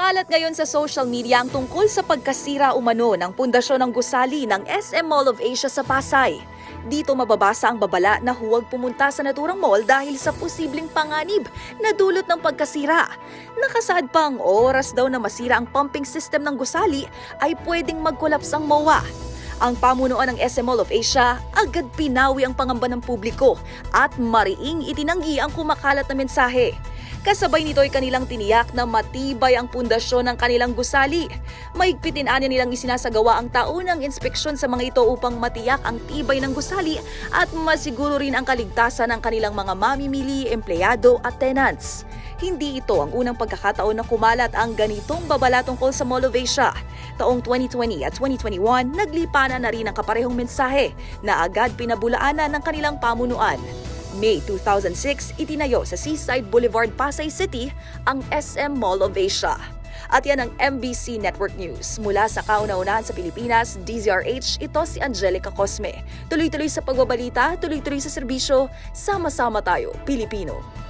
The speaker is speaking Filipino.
Kumakalat ngayon sa social media ang tungkol sa pagkasira umano ng pundasyon ng gusali ng SM Mall of Asia sa Pasay. Dito mababasa ang babala na huwag pumunta sa naturang mall dahil sa posibleng panganib na dulot ng pagkasira. Nakasaad pa ang oras daw na masira ang pumping system ng gusali ay pwedeng magkolaps ang MOA. Ang pamunuan ng SM Mall of Asia agad pinawi ang pangamba ng publiko at mariing itinanggi ang kumakalat na mensahe. Kasabay nito ay kanilang tiniyak na matibay ang pundasyon ng kanilang gusali. Maigpitin anya nilang isinasagawa ang taunang inspeksyon sa mga ito upang matiyak ang tibay ng gusali at masiguro rin ang kaligtasan ng kanilang mga mamimili, empleyado at tenants. Hindi ito ang unang pagkakataon na kumalat ang ganitong babala tungkol sa Asia. Taong 2020 at 2021, naglipana na rin ang kaparehong mensahe na agad pinabulaanan ng kanilang pamunuan. May 2006, itinayo sa Seaside Boulevard, Pasay City ang SM Mall of Asia. At yan ang MBC Network News. Mula sa kauna-unahan sa Pilipinas, DZRH, ito si Angelica Cosme. Tuloy-tuloy sa pagbabalita, tuloy-tuloy sa serbisyo, sama-sama tayo, Pilipino.